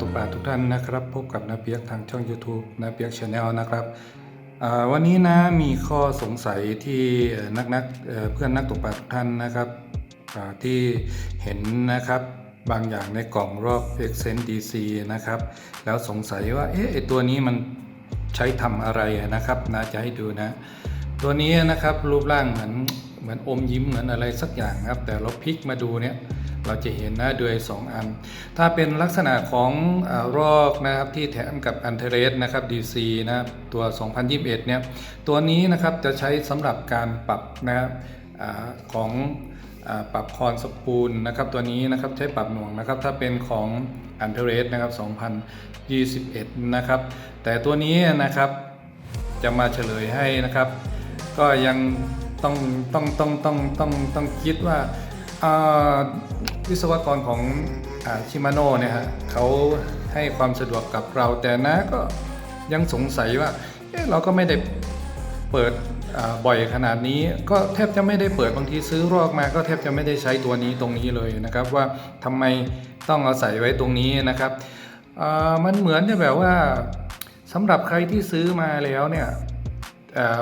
ตกปลาทุกท่านนะครับ พบกับนาเปียกทางช่อง YouTube นาเปียกชาแนลนะครับวันนี้นะมีข้อสงสัยที่นักนักเพื่อนนักตกปลาทุกท่านนะครับที่เห็นนะครับบางอย่างในกล่องรอบ e x c e n DC นะครับ แล้วสงสัยว่าเอ๊ะตัวนี้มันใช้ทำอะไรนะครับนาจะให้ดูนะ ตัวนี้นะครับรูปร่างเหมือนเหมือนอมยิ้มเหมือนอะไรสักอย่างครับ แต่เราพลิกมาดูเนี่ย เราจะเห็นนะด้วยสองอัน ถ้าเป็นลักษณะของอรอกนะครับที่แถมกับอันเทเรสนะครับ DC นะครับตัว 2021 เนี่ยตัวนี้นะครับจะใช้สำหรับการปรับนะครับอของอปรับคอนสปูลนะครับตัวนี้นะครับใช้ปรับหน่วงนะครับถ้าเป็นของอันเทเรสนะครับ2021 นะครับแต่ตัวนี้นะครับจะมาเฉลยให้นะครับ ก็ยังต้องต้องต้องต้องต้องต้องคิดว่าอ่า วิศวกรของชิมาโน่เนี่ยฮะเขาให้ความสะดวกกับเรา แต่นะก็ยังสงสัยว่าเอ๊เราก็ไม่ได้เปิดบ่อยขนาดนี้ ก็แทบจะไม่ได้เปิดบางทีซื้อรอกมา ก็แทบจะไม่ได้ใช้ตัวนี้ตรงนี้เลยนะครับ ว่าทำไมต้องเอาใส่ไว้ตรงนี้นะครับมันเหมือนจะแบบว่าสำหรับใครที่ซื้อมาแล้วเนี่ย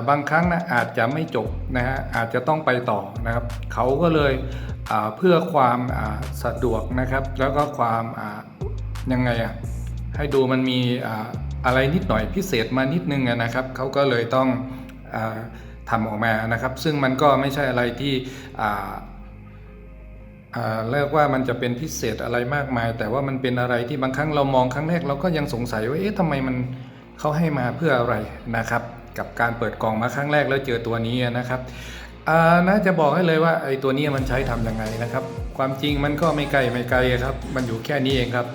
บางครั้งนะอาจจะไม่จบนะฮะอาจจะต้องไปต่อนะครับเขาก็เลยเพื่อความสะดวกนะครับ แล้วก็ความยังไงอะให้ดูมันมีอะไรนิดหน่อยพิเศษมานิดนึงนะครับเขาก็เลยต้องอทำออกมานะครับ ซึ่งมันก็ไม่ใช่อะไรที่อ่าอ่าเรียกว่ามันจะเป็นพิเศษอะไรมากมาย แต่ว่ามันเป็นอะไรที่บางครั้งเรามองครั้งแรกเราก็ยังสงสัยว่าเอ๊ะทำไมมันเขาให้มาเพื่ออะไรนะครับ กับการเปิดกล่องมาครั้งแรกแล้วเจอตัวนี้นะครับน่าจะบอกให้เลยว่าไอ้ตัวนี้มันใช้ทำยังไงนะครับ ความจริงมันก็ไม่ไกลไม่ไกลครับ มันอยู่แค่นี้เองครับ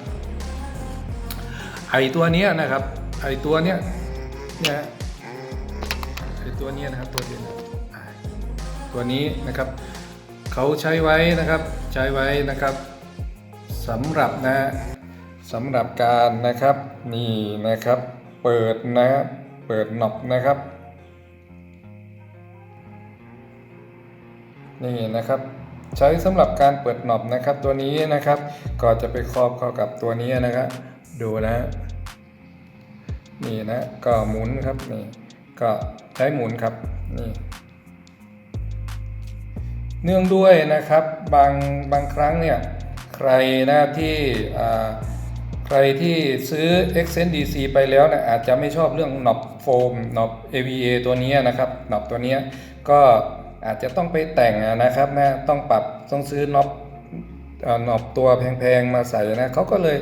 ไอ้ตัวนี้นะครับไอ้ตัวเนี้ยเนี่ยไอ้ตัวเนี้ยนะครับตัวเดียวอ่าตัวนี้นะครับเขาใช้ไว้นะครับใช้ไว้นะครับสำหรับนะสำหรับการนะครับนี่นะครับ เปิดนะครับ เปิดหนอบนะครับ นี่นะครับ ใช้สำหรับการเปิดหนอบนะครับตัวนี้นะครับ ก็จะไปครอบเข้ากับตัวนี้นะครับ ดูนะนี่นะก็หมุนครับนี่ก็ใช้หมุนครับนี่เนื่องด้วยนะครับบางบางครั้งเนี่ยใครนะที่อ่า ใครที่ซื้อ e x c e n DC ไปแล้วนะอาจจะไม่ชอบเรื่องหนอบโฟมหนอบ AVA ตัวนี้นะครับหนอบตัวนี้ก็อาจจะต้องไปแต่งนะครับนะต้องปรับต้องซื้อน็อปเอ่อหนอบตัวแพงๆมาใส่นะเขาก็เลย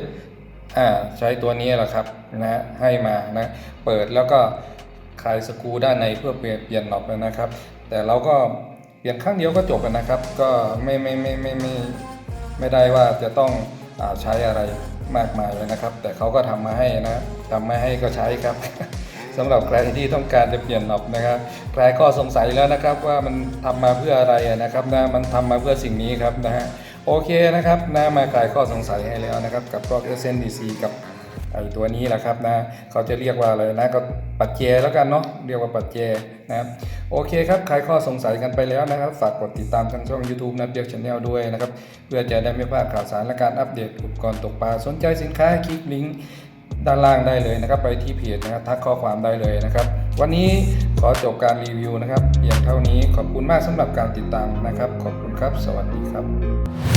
ใช้ตัวนี้แหละครับนะให้มานะเปิดแล้วก็คลายสกรูด้านในเพื่อเปลี่ยนเปลี่ยนหนอบนะครับ แต่เราก็เปลี่ยนครั้งเดียวก็จบแล้วนะครับ ก็ไม่ไม่ไม่ไม่ไม่ไม่ได้ว่าจะต้องอใช้อะไร มากมายเลยนะครับ แต่เขาก็ทำมาให้นะทำมาให้ก็ใช้ครับสำหรับใครที่ต้องการจะเปลี่ยนหนอบนะครับใครก็สงสัยแล้วนะครับว่ามันทำมาเพื่ออะไรนะครับนะมันทำมาเพื่อสิ่งนี้ครับนะฮะโอเคนะครับนะมาคลายข้อสงสัยให้แล้วนะครับกับรอก SNDC กับ ไอตัวนี้แหละครับนะเขาจะเรียกว่าอะไรนะก็ปัจเจแล้วกันเนาะเรียกว่าปัจเจนะครับโอเคครับใครข้อสงสัยกันไปแล้วนะครับ ฝากกดติดตามทางช่อง YouTube นัดเดียวชาแนลด้วยนะครับ เพื่อจะได้ไม่พลาดข่าวสารและการอัปเดตอุปกรณ์ตกปลาสนใจสินค้าคลิกลิงก์ด้านล่างได้เลยนะครับ ไปที่เพจนะครับทักข้อความได้เลยนะครับ วันนี้ขอจบการรีวิวนะครับเพียงเท่านี้ขอบคุณมากสำหรับการติดตามนะครับ ขอบคุณครับ สวัสดีครับ